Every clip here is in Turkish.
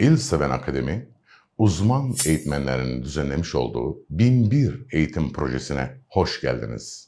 İl Seven Akademi, uzman eğitmenlerin düzenlemiş olduğu 1001 eğitim projesine hoş geldiniz.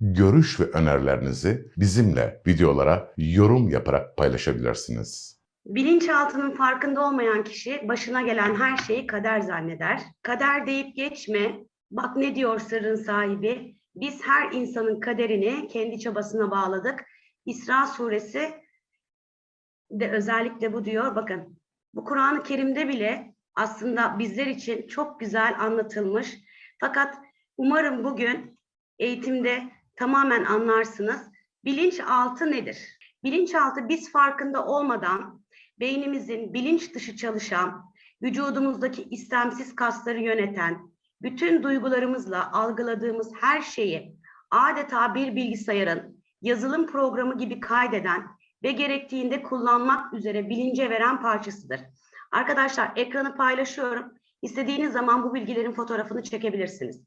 görüş ve önerilerinizi bizimle videolara yorum yaparak paylaşabilirsiniz. Bilinçaltının farkında olmayan kişi başına gelen her şeyi kader zanneder. Kader deyip geçme. Bak ne diyor sırrın sahibi. Biz her insanın kaderini kendi çabasına bağladık. İsra suresi de özellikle bu diyor. Bakın bu Kur'an-ı Kerim'de bile aslında bizler için çok güzel anlatılmış. Fakat umarım bugün eğitimde tamamen anlarsınız. Bilinçaltı nedir? Bilinçaltı biz farkında olmadan beynimizin bilinç dışı çalışan, vücudumuzdaki istemsiz kasları yöneten, bütün duygularımızla algıladığımız her şeyi adeta bir bilgisayarın yazılım programı gibi kaydeden ve gerektiğinde kullanmak üzere bilince veren parçasıdır. Arkadaşlar ekranı paylaşıyorum. İstediğiniz zaman bu bilgilerin fotoğrafını çekebilirsiniz.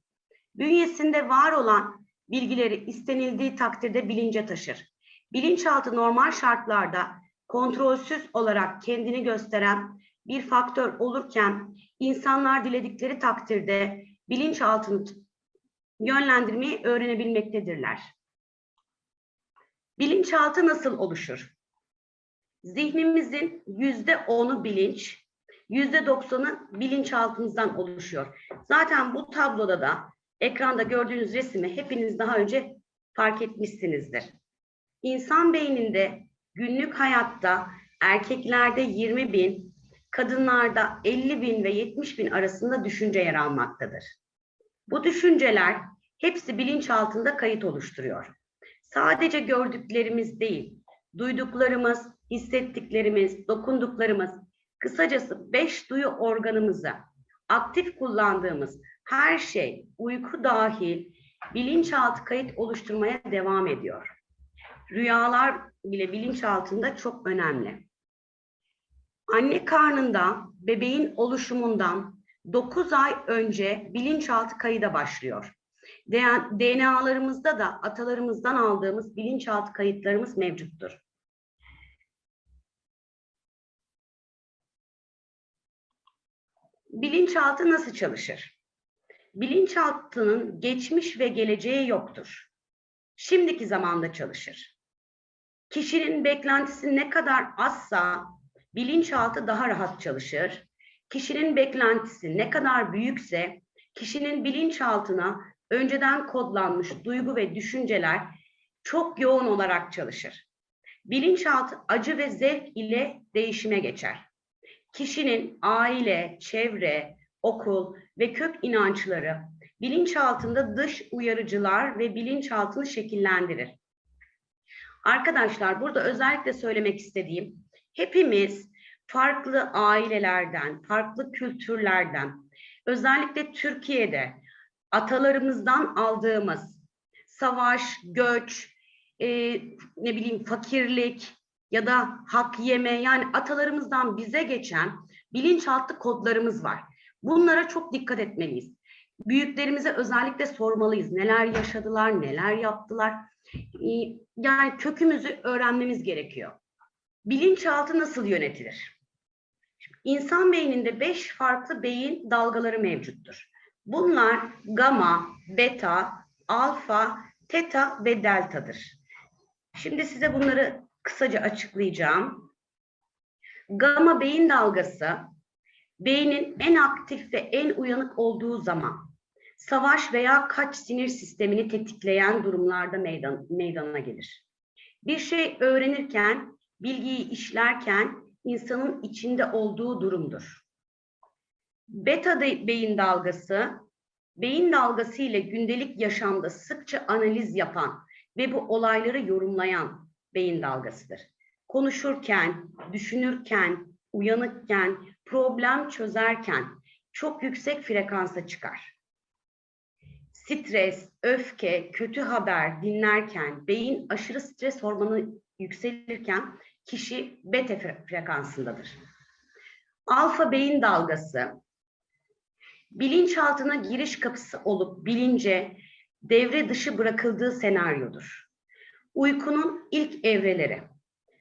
Bünyesinde var olan bilgileri istenildiği takdirde bilince taşır. Bilinçaltı normal şartlarda kontrolsüz olarak kendini gösteren bir faktör olurken insanlar diledikleri takdirde bilinçaltını yönlendirmeyi öğrenebilmektedirler. Bilinçaltı nasıl oluşur? Zihnimizin yüzde onu bilinç, yüzde doksanı bilinçaltımızdan oluşuyor. Zaten bu tabloda da ekranda gördüğünüz resmi hepiniz daha önce fark etmişsinizdir. İnsan beyninde günlük hayatta erkeklerde 20 bin, kadınlarda 50 bin ve 70 bin arasında düşünce yer almaktadır. Bu düşünceler hepsi bilinçaltında kayıt oluşturuyor. Sadece gördüklerimiz değil, duyduklarımız, hissettiklerimiz, dokunduklarımız, kısacası beş duyu organımızı aktif kullandığımız her şey uyku dahil bilinçaltı kayıt oluşturmaya devam ediyor. Rüyalar bile bilinçaltında çok önemli. Anne karnında bebeğin oluşumundan 9 ay önce bilinçaltı kayıda başlıyor. DNA'larımızda da atalarımızdan aldığımız bilinçaltı kayıtlarımız mevcuttur. Bilinçaltı nasıl çalışır? Bilinçaltının geçmiş ve geleceği yoktur. Şimdiki zamanda çalışır. Kişinin beklentisi ne kadar azsa bilinçaltı daha rahat çalışır. Kişinin beklentisi ne kadar büyükse kişinin bilinçaltına önceden kodlanmış duygu ve düşünceler çok yoğun olarak çalışır. Bilinçaltı acı ve zevk ile değişime geçer. Kişinin aile, çevre, okul ve kök inançları bilinçaltında dış uyarıcılar ve bilinçaltını şekillendirir. Arkadaşlar burada özellikle söylemek istediğim hepimiz farklı ailelerden, farklı kültürlerden, özellikle Türkiye'de atalarımızdan aldığımız savaş, göç, e, ne bileyim fakirlik ya da hak yeme yani atalarımızdan bize geçen bilinçaltı kodlarımız var. Bunlara çok dikkat etmeliyiz. Büyüklerimize özellikle sormalıyız. Neler yaşadılar, neler yaptılar. Ee, Yani kökümüzü öğrenmemiz gerekiyor. Bilinçaltı nasıl yönetilir? İnsan beyninde beş farklı beyin dalgaları mevcuttur. Bunlar gamma, beta, alfa, teta ve deltadır. Şimdi size bunları kısaca açıklayacağım. Gamma beyin dalgası beynin en aktif ve en uyanık olduğu zaman savaş veya kaç sinir sistemini tetikleyen durumlarda meydan, meydana gelir. Bir şey öğrenirken, bilgiyi işlerken insanın içinde olduğu durumdur. Beta de, beyin dalgası, beyin dalgası ile gündelik yaşamda sıkça analiz yapan ve bu olayları yorumlayan beyin dalgasıdır. Konuşurken, düşünürken, uyanıkken, problem çözerken çok yüksek frekansa çıkar. Stres, öfke, kötü haber dinlerken beyin aşırı stres hormonu yükselirken kişi beta fre- frekansındadır. Alfa beyin dalgası bilinçaltına giriş kapısı olup bilince devre dışı bırakıldığı senaryodur. Uykunun ilk evreleri.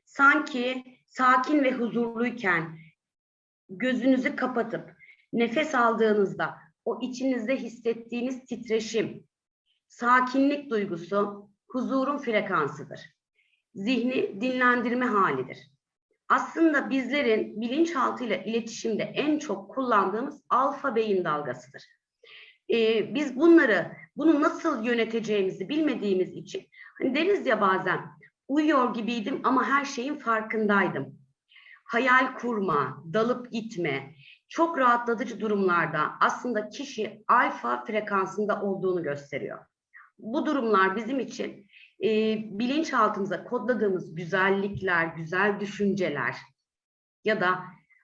Sanki sakin ve huzurluyken gözünüzü kapatıp nefes aldığınızda o içinizde hissettiğiniz titreşim, sakinlik duygusu huzurun frekansıdır. Zihni dinlendirme halidir. Aslında bizlerin bilinçaltıyla iletişimde en çok kullandığımız alfa beyin dalgasıdır. Ee, biz bunları, bunu nasıl yöneteceğimizi bilmediğimiz için hani deriz ya bazen uyuyor gibiydim ama her şeyin farkındaydım. Hayal kurma, dalıp gitme, çok rahatlatıcı durumlarda aslında kişi alfa frekansında olduğunu gösteriyor. Bu durumlar bizim için e, bilinçaltımıza kodladığımız güzellikler, güzel düşünceler ya da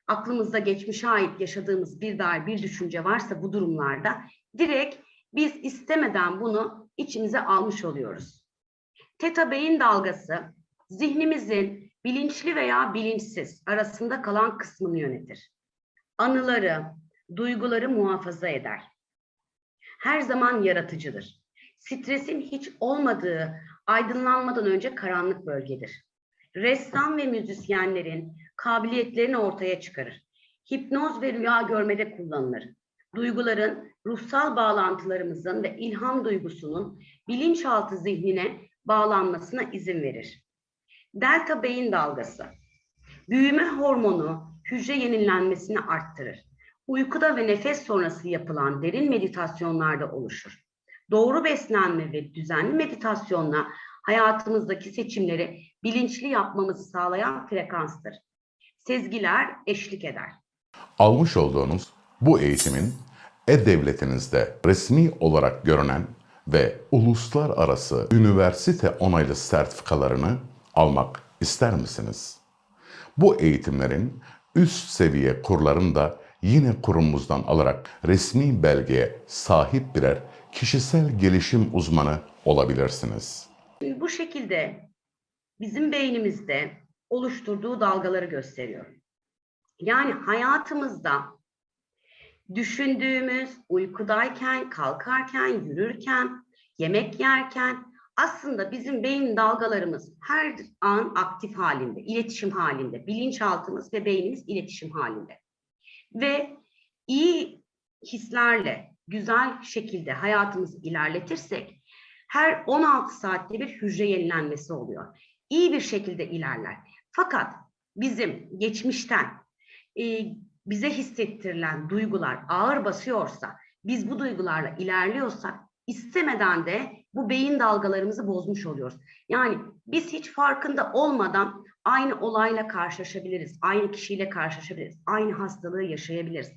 aklımızda geçmişe ait yaşadığımız bir dair bir düşünce varsa bu durumlarda direkt biz istemeden bunu içimize almış oluyoruz. Teta beyin dalgası zihnimizin bilinçli veya bilinçsiz arasında kalan kısmını yönetir. Anıları, duyguları muhafaza eder. Her zaman yaratıcıdır. Stresin hiç olmadığı aydınlanmadan önce karanlık bölgedir. Ressam ve müzisyenlerin kabiliyetlerini ortaya çıkarır. Hipnoz ve rüya görmede kullanılır. Duyguların, ruhsal bağlantılarımızın ve ilham duygusunun bilinçaltı zihnine bağlanmasına izin verir. Delta beyin dalgası. Büyüme hormonu hücre yenilenmesini arttırır. Uykuda ve nefes sonrası yapılan derin meditasyonlarda oluşur. Doğru beslenme ve düzenli meditasyonla hayatımızdaki seçimleri bilinçli yapmamızı sağlayan frekanstır. Sezgiler eşlik eder. Almış olduğunuz bu eğitimin e-devletinizde resmi olarak görünen ve uluslararası üniversite onaylı sertifikalarını almak ister misiniz? Bu eğitimlerin üst seviye kurlarını da yine kurumumuzdan alarak resmi belgeye sahip birer kişisel gelişim uzmanı olabilirsiniz. Bu şekilde bizim beynimizde oluşturduğu dalgaları gösteriyor. Yani hayatımızda düşündüğümüz, uykudayken, kalkarken, yürürken, yemek yerken aslında bizim beyin dalgalarımız her an aktif halinde, iletişim halinde. Bilinçaltımız ve beynimiz iletişim halinde. Ve iyi hislerle, güzel şekilde hayatımızı ilerletirsek her 16 saatte bir hücre yenilenmesi oluyor. İyi bir şekilde ilerler. Fakat bizim geçmişten e, bize hissettirilen duygular ağır basıyorsa, biz bu duygularla ilerliyorsak istemeden de bu beyin dalgalarımızı bozmuş oluyoruz. Yani biz hiç farkında olmadan aynı olayla karşılaşabiliriz, aynı kişiyle karşılaşabiliriz, aynı hastalığı yaşayabiliriz.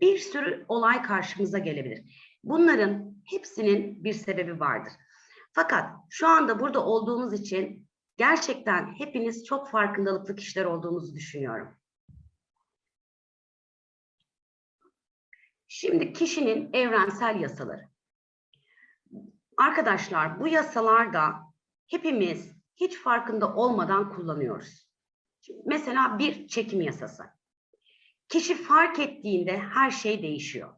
Bir sürü olay karşımıza gelebilir. Bunların hepsinin bir sebebi vardır. Fakat şu anda burada olduğumuz için gerçekten hepiniz çok farkındalıklı kişiler olduğunuzu düşünüyorum. Şimdi kişinin evrensel yasaları. Arkadaşlar bu yasalarda hepimiz hiç farkında olmadan kullanıyoruz. Şimdi mesela bir çekim yasası. Kişi fark ettiğinde her şey değişiyor.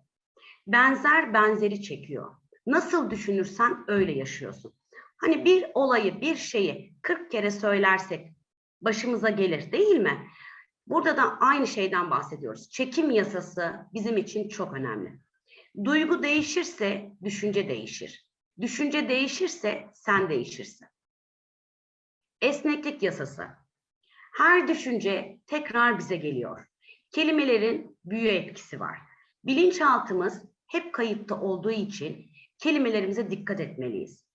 Benzer benzeri çekiyor. Nasıl düşünürsen öyle yaşıyorsun. Hani bir olayı, bir şeyi 40 kere söylersek başımıza gelir değil mi? Burada da aynı şeyden bahsediyoruz. Çekim yasası bizim için çok önemli. Duygu değişirse düşünce değişir. Düşünce değişirse sen değişirsin. Esneklik yasası. Her düşünce tekrar bize geliyor. Kelimelerin büyü etkisi var. Bilinçaltımız hep kayıtta olduğu için kelimelerimize dikkat etmeliyiz.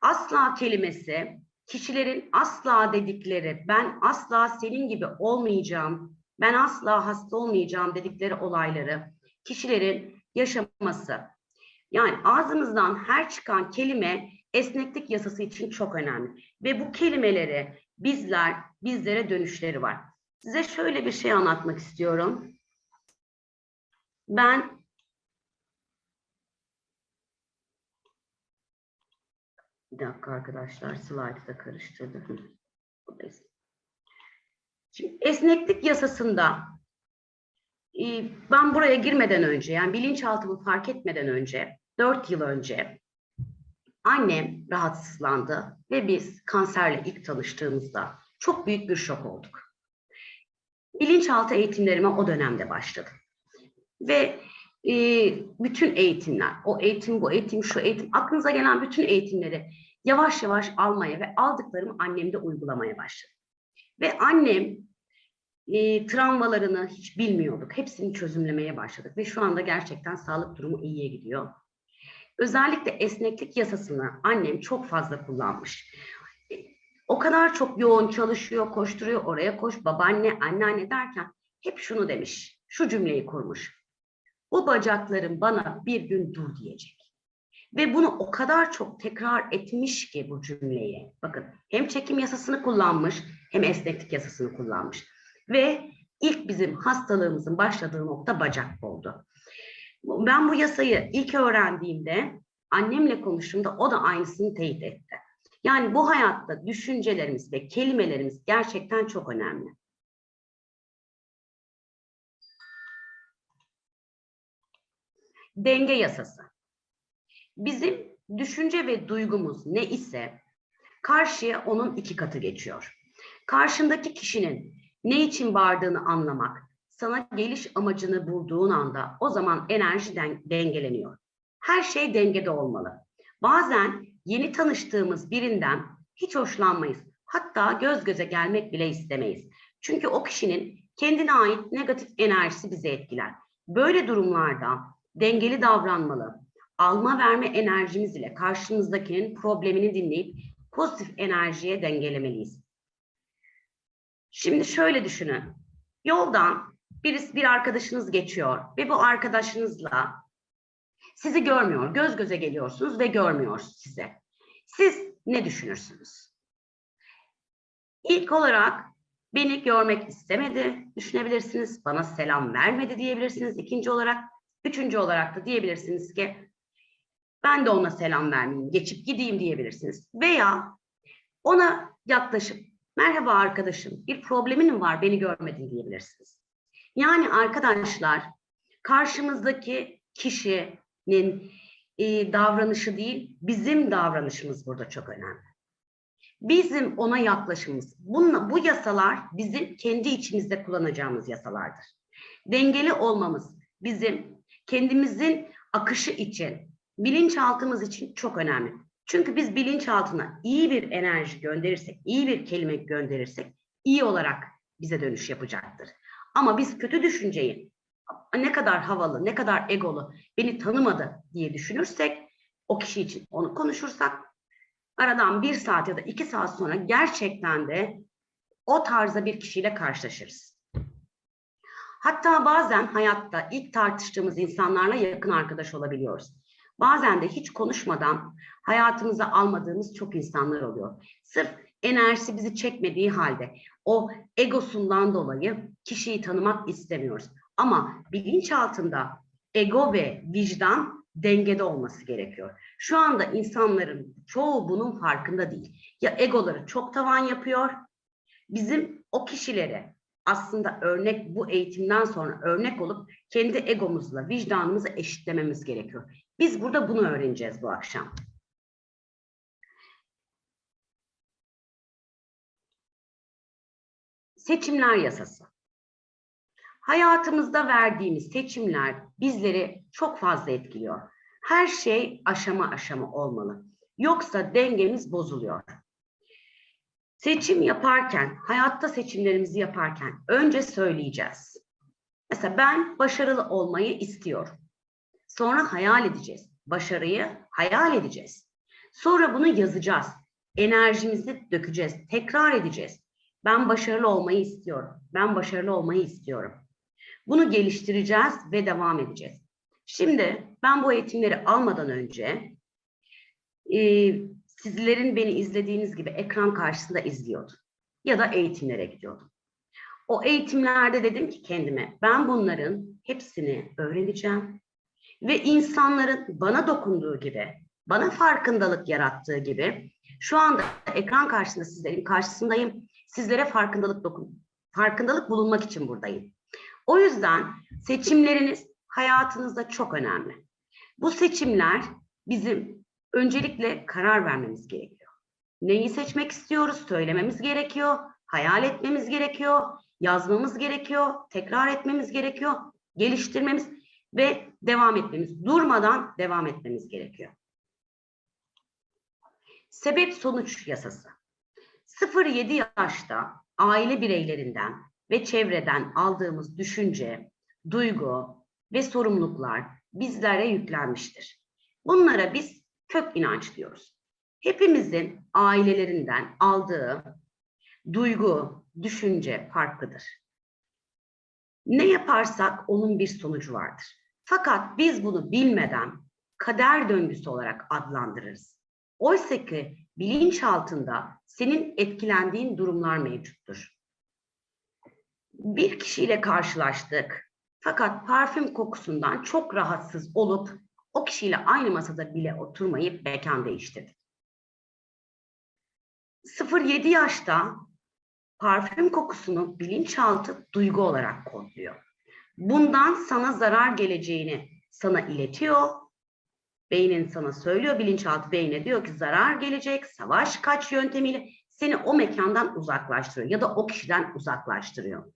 Asla kelimesi kişilerin asla dedikleri ben asla senin gibi olmayacağım, ben asla hasta olmayacağım dedikleri olayları kişilerin yaşaması. Yani ağzımızdan her çıkan kelime esneklik yasası için çok önemli. Ve bu kelimeleri bizler, bizlere dönüşleri var. Size şöyle bir şey anlatmak istiyorum. ben bir dakika arkadaşlar slide'ı da karıştırdım. Şimdi esneklik yasasında e, ben buraya girmeden önce yani bilinçaltımı fark etmeden önce 4 yıl önce annem rahatsızlandı ve biz kanserle ilk tanıştığımızda çok büyük bir şok olduk. Bilinçaltı eğitimlerime o dönemde başladım. Ve e, bütün eğitimler, o eğitim, bu eğitim, şu eğitim, aklınıza gelen bütün eğitimleri yavaş yavaş almaya ve aldıklarımı annemde uygulamaya başladım. Ve annem e, travmalarını hiç bilmiyorduk. Hepsini çözümlemeye başladık ve şu anda gerçekten sağlık durumu iyiye gidiyor. Özellikle esneklik yasasını annem çok fazla kullanmış. E, O kadar çok yoğun çalışıyor, koşturuyor, oraya koş, babaanne, anneanne derken hep şunu demiş, şu cümleyi kurmuş. Bu bacaklarım bana bir gün dur diyecek. Ve bunu o kadar çok tekrar etmiş ki bu cümleyi. Bakın hem çekim yasasını kullanmış hem esneklik yasasını kullanmış. Ve ilk bizim hastalığımızın başladığı nokta bacak oldu. Ben bu yasayı ilk öğrendiğimde annemle konuştuğumda o da aynısını teyit etti. Yani bu hayatta düşüncelerimiz ve kelimelerimiz gerçekten çok önemli. Denge yasası. Bizim düşünce ve duygumuz ne ise karşıya onun iki katı geçiyor. Karşındaki kişinin ne için bağırdığını anlamak, sana geliş amacını bulduğun anda o zaman enerji den- dengeleniyor. Her şey dengede olmalı. Bazen yeni tanıştığımız birinden hiç hoşlanmayız. Hatta göz göze gelmek bile istemeyiz. Çünkü o kişinin kendine ait negatif enerjisi bizi etkiler. Böyle durumlarda dengeli davranmalı. Alma verme enerjimiz ile karşımızdakinin problemini dinleyip pozitif enerjiye dengelemeliyiz. Şimdi şöyle düşünün. Yoldan birisi bir arkadaşınız geçiyor ve bu arkadaşınızla sizi görmüyor. Göz göze geliyorsunuz ve görmüyor sizi. Siz ne düşünürsünüz? İlk olarak beni görmek istemedi düşünebilirsiniz. Bana selam vermedi diyebilirsiniz. İkinci olarak, üçüncü olarak da diyebilirsiniz ki ben de ona selam vermeyeyim, geçip gideyim diyebilirsiniz. Veya ona yaklaşıp merhaba arkadaşım bir problemin mi var beni görmedin diyebilirsiniz. Yani arkadaşlar karşımızdaki kişinin e, davranışı değil bizim davranışımız burada çok önemli. Bizim ona yaklaşımımız. Bununla, bu yasalar bizim kendi içimizde kullanacağımız yasalardır. Dengeli olmamız bizim kendimizin akışı için, bilinçaltımız için çok önemli. Çünkü biz bilinçaltına iyi bir enerji gönderirsek, iyi bir kelime gönderirsek iyi olarak bize dönüş yapacaktır. Ama biz kötü düşünceyi ne kadar havalı, ne kadar egolu, beni tanımadı diye düşünürsek, o kişi için onu konuşursak, aradan bir saat ya da iki saat sonra gerçekten de o tarzda bir kişiyle karşılaşırız. Hatta bazen hayatta ilk tartıştığımız insanlarla yakın arkadaş olabiliyoruz. Bazen de hiç konuşmadan hayatımıza almadığımız çok insanlar oluyor. Sırf enerjisi bizi çekmediği halde o egosundan dolayı kişiyi tanımak istemiyoruz. Ama bilinç altında ego ve vicdan dengede olması gerekiyor. Şu anda insanların çoğu bunun farkında değil. Ya egoları çok tavan yapıyor. Bizim o kişilere aslında örnek bu eğitimden sonra örnek olup kendi egomuzla vicdanımızı eşitlememiz gerekiyor. Biz burada bunu öğreneceğiz bu akşam. Seçimler yasası. Hayatımızda verdiğimiz seçimler bizleri çok fazla etkiliyor. Her şey aşama aşama olmalı. Yoksa dengemiz bozuluyor. Seçim yaparken, hayatta seçimlerimizi yaparken önce söyleyeceğiz. Mesela ben başarılı olmayı istiyorum. Sonra hayal edeceğiz. Başarıyı hayal edeceğiz. Sonra bunu yazacağız. Enerjimizi dökeceğiz. Tekrar edeceğiz. Ben başarılı olmayı istiyorum. Ben başarılı olmayı istiyorum. Bunu geliştireceğiz ve devam edeceğiz. Şimdi ben bu eğitimleri almadan önce e, sizlerin beni izlediğiniz gibi ekran karşısında izliyordum. Ya da eğitimlere gidiyordum. O eğitimlerde dedim ki kendime ben bunların hepsini öğreneceğim ve insanların bana dokunduğu gibi, bana farkındalık yarattığı gibi şu anda ekran karşısında sizlerin karşısındayım. Sizlere farkındalık dokun, farkındalık bulunmak için buradayım. O yüzden seçimleriniz hayatınızda çok önemli. Bu seçimler bizim öncelikle karar vermemiz gerekiyor. Neyi seçmek istiyoruz söylememiz gerekiyor, hayal etmemiz gerekiyor, yazmamız gerekiyor, tekrar etmemiz gerekiyor, geliştirmemiz ve devam etmemiz, durmadan devam etmemiz gerekiyor. Sebep sonuç yasası. 0-7 yaşta aile bireylerinden ve çevreden aldığımız düşünce, duygu ve sorumluluklar bizlere yüklenmiştir. Bunlara biz kök inanç diyoruz. Hepimizin ailelerinden aldığı duygu, düşünce farklıdır. Ne yaparsak onun bir sonucu vardır. Fakat biz bunu bilmeden kader döngüsü olarak adlandırırız. Oysa ki bilinç altında senin etkilendiğin durumlar mevcuttur. Bir kişiyle karşılaştık. Fakat parfüm kokusundan çok rahatsız olup o kişiyle aynı masada bile oturmayıp mekan değiştirdik. 0-7 yaşta parfüm kokusunu bilinçaltı duygu olarak kodluyor. Bundan sana zarar geleceğini sana iletiyor. Beynin sana söylüyor, bilinçaltı beyne diyor ki zarar gelecek, savaş kaç yöntemiyle seni o mekandan uzaklaştırıyor ya da o kişiden uzaklaştırıyor.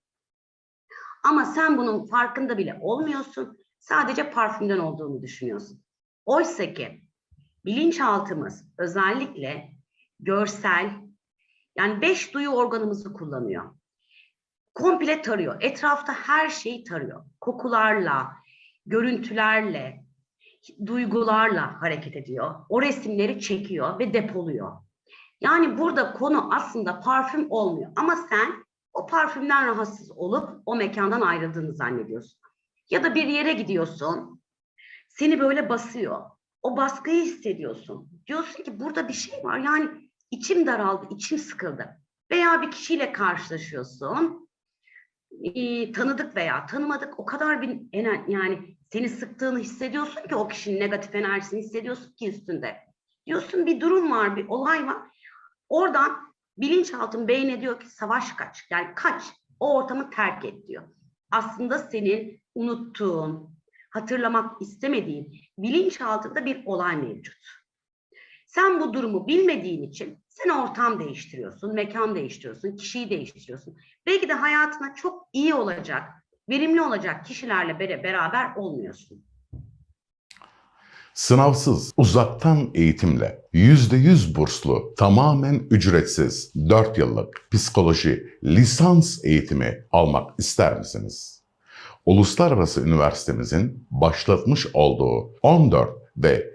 Ama sen bunun farkında bile olmuyorsun. Sadece parfümden olduğunu düşünüyorsun. Oysa ki bilinçaltımız özellikle görsel, yani beş duyu organımızı kullanıyor. Komple tarıyor. Etrafta her şeyi tarıyor. Kokularla, görüntülerle, duygularla hareket ediyor. O resimleri çekiyor ve depoluyor. Yani burada konu aslında parfüm olmuyor. Ama sen o parfümden rahatsız olup o mekandan ayrıldığını zannediyorsun. Ya da bir yere gidiyorsun, seni böyle basıyor. O baskıyı hissediyorsun. Diyorsun ki burada bir şey var. Yani içim daraldı, içim sıkıldı. Veya bir kişiyle karşılaşıyorsun. Ee, tanıdık veya tanımadık o kadar bir yani seni sıktığını hissediyorsun ki o kişinin negatif enerjisini hissediyorsun ki üstünde. Diyorsun bir durum var, bir olay var. Oradan bilinçaltın beyne diyor ki savaş kaç. Yani kaç. O ortamı terk et diyor. Aslında senin unuttuğun, hatırlamak istemediğin bilinçaltında bir olay mevcut. Sen bu durumu bilmediğin için sen ortam değiştiriyorsun, mekan değiştiriyorsun, kişiyi değiştiriyorsun. Belki de hayatına çok iyi olacak, verimli olacak kişilerle beraber olmuyorsun. Sınavsız, uzaktan eğitimle %100 burslu, tamamen ücretsiz 4 yıllık psikoloji lisans eğitimi almak ister misiniz? Uluslararası Üniversitemizin başlatmış olduğu 14 ve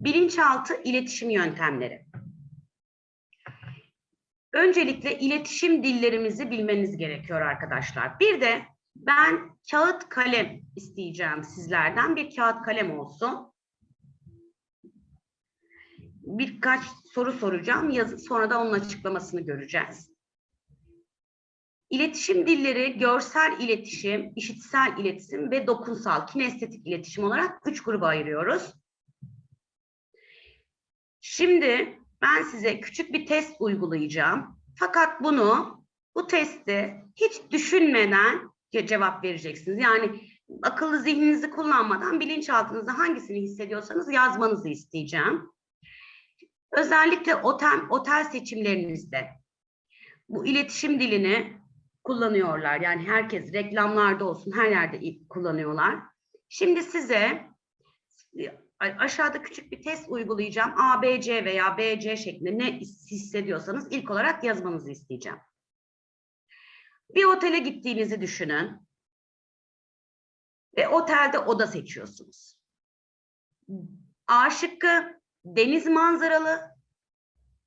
Bilinçaltı iletişim yöntemleri. Öncelikle iletişim dillerimizi bilmeniz gerekiyor arkadaşlar. Bir de ben kağıt kalem isteyeceğim sizlerden. Bir kağıt kalem olsun. Birkaç soru soracağım. Yazın sonra da onun açıklamasını göreceğiz. İletişim dilleri görsel iletişim, işitsel iletişim ve dokunsal, kinestetik iletişim olarak üç gruba ayırıyoruz. Şimdi ben size küçük bir test uygulayacağım. Fakat bunu, bu testi hiç düşünmeden ce- cevap vereceksiniz. Yani akıllı zihninizi kullanmadan bilinçaltınızda hangisini hissediyorsanız yazmanızı isteyeceğim. Özellikle otel, otel seçimlerinizde bu iletişim dilini kullanıyorlar. Yani herkes reklamlarda olsun her yerde kullanıyorlar. Şimdi size aşağıda küçük bir test uygulayacağım. A, B, C veya B, C şeklinde ne his- hissediyorsanız ilk olarak yazmanızı isteyeceğim. Bir otele gittiğinizi düşünün. ve otelde oda seçiyorsunuz. A şıkkı deniz manzaralı.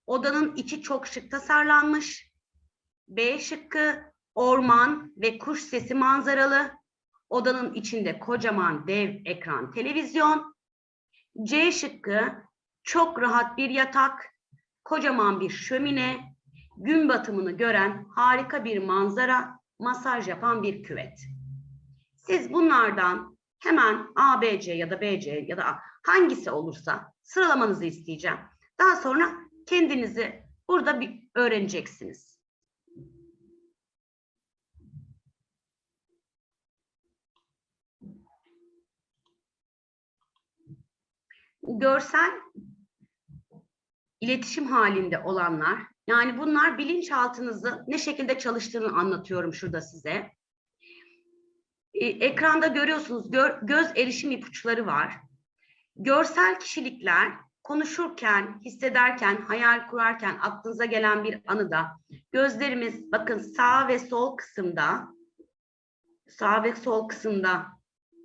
Odanın içi çok şık tasarlanmış. B şıkkı orman ve kuş sesi manzaralı. Odanın içinde kocaman dev ekran televizyon. C şıkkı çok rahat bir yatak, kocaman bir şömine, gün batımını gören harika bir manzara, masaj yapan bir küvet. Siz bunlardan hemen A, B, C ya da B, C ya da A hangisi olursa sıralamanızı isteyeceğim. Daha sonra kendinizi burada bir öğreneceksiniz. Görsel iletişim halinde olanlar, yani bunlar bilinçaltınızı ne şekilde çalıştığını anlatıyorum şurada size. E, ekranda görüyorsunuz gör- göz erişim ipuçları var. Görsel kişilikler konuşurken, hissederken, hayal kurarken aklınıza gelen bir anıda gözlerimiz bakın sağ ve sol kısımda sağ ve sol kısımda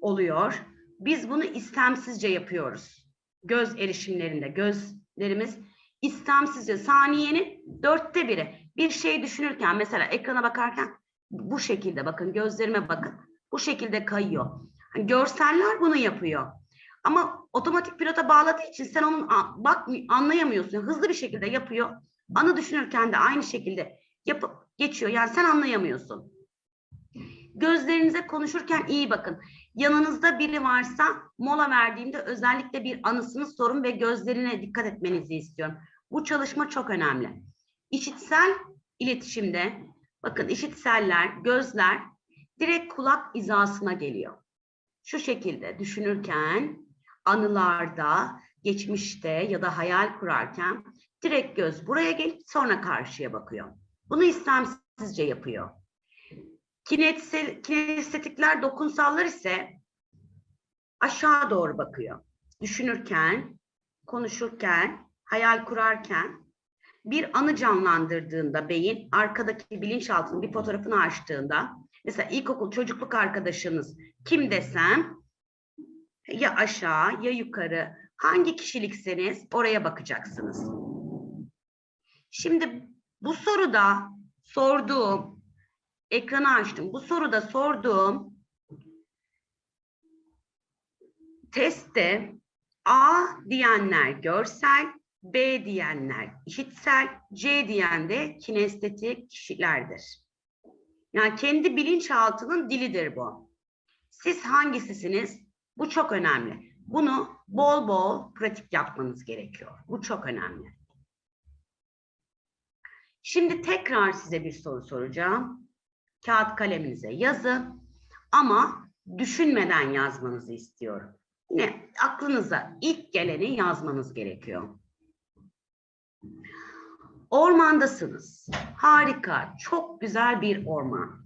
oluyor. Biz bunu istemsizce yapıyoruz. Göz erişimlerinde gözlerimiz istemsizce saniyenin dörtte biri. Bir şey düşünürken mesela ekrana bakarken bu şekilde bakın gözlerime bakın. Bu şekilde kayıyor. Hani görseller bunu yapıyor. Ama otomatik pilota bağladığı için sen onun bak anlayamıyorsun. Hızlı bir şekilde yapıyor. Anı düşünürken de aynı şekilde yapıp geçiyor. Yani sen anlayamıyorsun. Gözlerinize konuşurken iyi bakın. Yanınızda biri varsa mola verdiğimde özellikle bir anısını sorun ve gözlerine dikkat etmenizi istiyorum. Bu çalışma çok önemli. İşitsel iletişimde bakın işitseller, gözler direkt kulak hizasına geliyor. Şu şekilde düşünürken, anılarda, geçmişte ya da hayal kurarken direkt göz buraya gelip sonra karşıya bakıyor. Bunu istemsizce yapıyor. Kinetse- Kinestetikler, dokunsallar ise aşağı doğru bakıyor. Düşünürken, konuşurken, hayal kurarken bir anı canlandırdığında beyin arkadaki bilinçaltının bir fotoğrafını açtığında mesela ilkokul çocukluk arkadaşınız kim desem ya aşağı ya yukarı hangi kişilikseniz oraya bakacaksınız. Şimdi bu soruda sorduğum ekranı açtım. Bu soruda sorduğum testte A diyenler görsel, B diyenler işitsel, C diyen de kinestetik kişilerdir. Yani kendi bilinçaltının dilidir bu. Siz hangisisiniz? Bu çok önemli. Bunu bol bol pratik yapmanız gerekiyor. Bu çok önemli. Şimdi tekrar size bir soru soracağım. Kağıt kaleminize yazın ama düşünmeden yazmanızı istiyorum. Yine aklınıza ilk geleni yazmanız gerekiyor. Ormandasınız. Harika, çok güzel bir orman.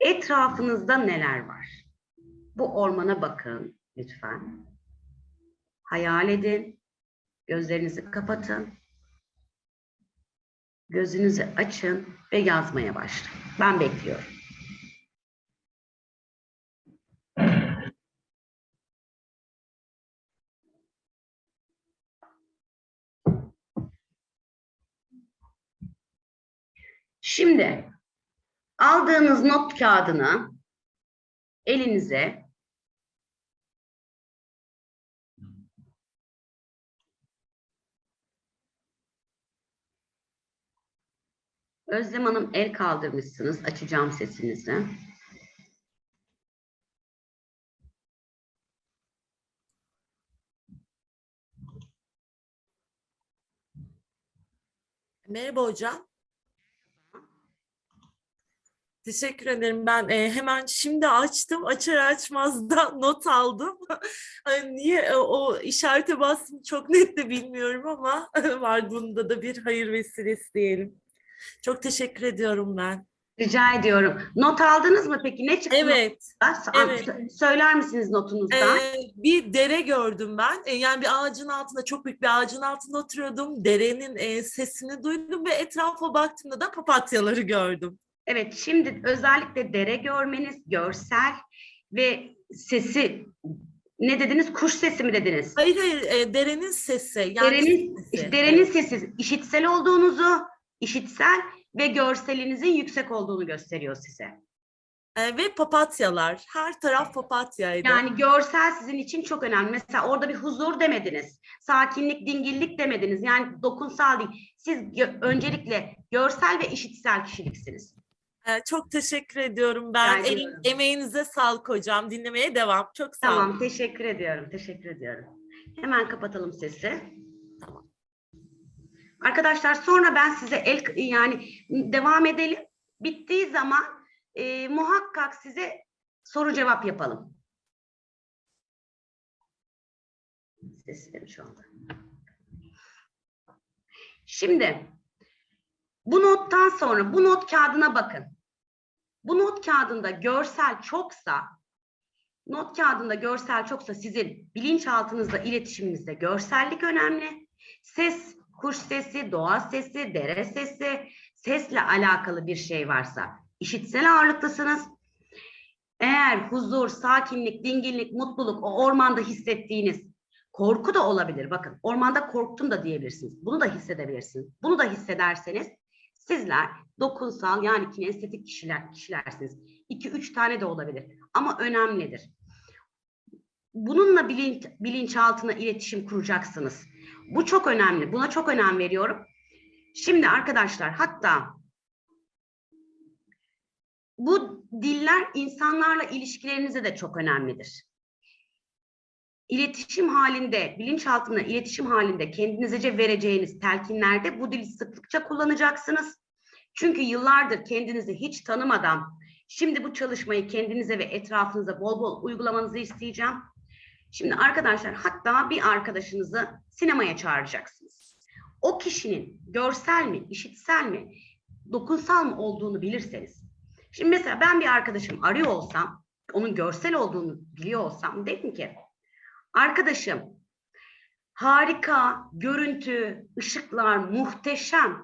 Etrafınızda neler var? Bu ormana bakın lütfen. Hayal edin. Gözlerinizi kapatın. Gözünüzü açın ve yazmaya başlayın. Ben bekliyorum. Şimdi aldığınız not kağıdını elinize Özlem Hanım el kaldırmışsınız. Açacağım sesinizi. Merhaba hocam. Teşekkür ederim. Ben e, hemen şimdi açtım. Açar açmaz da not aldım. Ay, Niye e, o işarete bastım çok net de bilmiyorum ama var bunda da bir hayır vesilesi diyelim. Çok teşekkür ediyorum ben. Rica ediyorum. Not aldınız mı peki? Ne çıktı? Evet. evet. Sö- Söyler misiniz notunuzdan? Ee, bir dere gördüm ben. Ee, yani bir ağacın altında, çok büyük bir ağacın altında oturuyordum. Derenin e, sesini duydum ve etrafa baktığımda da papatyaları gördüm. Evet, şimdi özellikle dere görmeniz, görsel ve sesi ne dediniz? Kuş sesi mi dediniz? Hayır hayır e, derenin sesi. Yani Derenin, derenin sesi işitsel olduğunuzu, işitsel ve görselinizin yüksek olduğunu gösteriyor size. E, ve papatyalar. Her taraf papatyaydı. Yani görsel sizin için çok önemli. Mesela orada bir huzur demediniz. Sakinlik, dingillik demediniz. Yani dokunsal değil. Siz gö- öncelikle görsel ve işitsel kişiliksiniz. E, çok teşekkür ediyorum ben. El- ediyorum. emeğinize sağlık hocam. Dinlemeye devam. Çok sağ olun. Tamam, teşekkür ediyorum. Teşekkür ediyorum. Hemen kapatalım sesi. Arkadaşlar sonra ben size el yani devam edelim. Bittiği zaman e, muhakkak size soru cevap yapalım. Seslerim şu anda. Şimdi bu nottan sonra bu not kağıdına bakın. Bu not kağıdında görsel çoksa not kağıdında görsel çoksa sizin bilinçaltınızda iletişiminizde görsellik önemli. Ses, kuş sesi, doğa sesi, dere sesi, sesle alakalı bir şey varsa işitsel ağırlıklısınız. Eğer huzur, sakinlik, dinginlik, mutluluk o ormanda hissettiğiniz korku da olabilir. Bakın ormanda korktum da diyebilirsiniz. Bunu da hissedebilirsiniz. Bunu da hissederseniz sizler dokunsal yani kinestetik kişiler, kişilersiniz. 2-3 tane de olabilir ama önemlidir. Bununla bilinç, bilinçaltına iletişim kuracaksınız. Bu çok önemli. Buna çok önem veriyorum. Şimdi arkadaşlar hatta bu diller insanlarla ilişkilerinize de çok önemlidir. İletişim halinde, bilinçaltına iletişim halinde kendinize vereceğiniz telkinlerde bu dili sıklıkça kullanacaksınız. Çünkü yıllardır kendinizi hiç tanımadan şimdi bu çalışmayı kendinize ve etrafınıza bol bol uygulamanızı isteyeceğim. Şimdi arkadaşlar hatta bir arkadaşınızı sinemaya çağıracaksınız. O kişinin görsel mi, işitsel mi, dokunsal mı olduğunu bilirseniz. Şimdi mesela ben bir arkadaşım arıyor olsam, onun görsel olduğunu biliyor olsam dedim ki arkadaşım harika, görüntü, ışıklar muhteşem,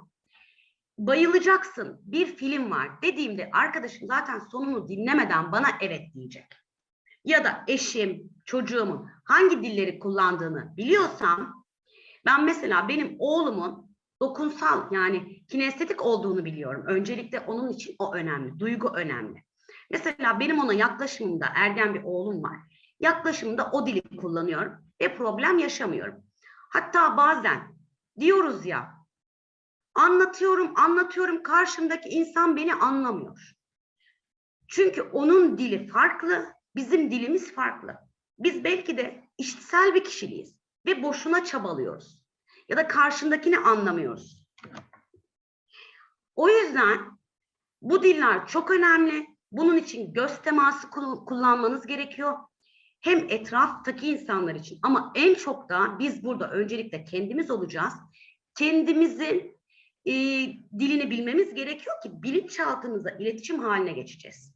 bayılacaksın bir film var dediğimde arkadaşım zaten sonunu dinlemeden bana evet diyecek. Ya da eşim, çocuğumun hangi dilleri kullandığını biliyorsam ben mesela benim oğlumun dokunsal yani kinestetik olduğunu biliyorum. Öncelikle onun için o önemli, duygu önemli. Mesela benim ona yaklaşımımda ergen bir oğlum var. Yaklaşımda o dili kullanıyorum ve problem yaşamıyorum. Hatta bazen diyoruz ya anlatıyorum, anlatıyorum karşımdaki insan beni anlamıyor. Çünkü onun dili farklı, bizim dilimiz farklı. Biz belki de işitsel bir kişiliyiz ve boşuna çabalıyoruz. Ya da karşındakini anlamıyoruz. O yüzden bu diller çok önemli. Bunun için göz teması kul- kullanmanız gerekiyor. Hem etraftaki insanlar için ama en çok da biz burada öncelikle kendimiz olacağız. Kendimizin e, dilini bilmemiz gerekiyor ki bilinçaltımıza iletişim haline geçeceğiz.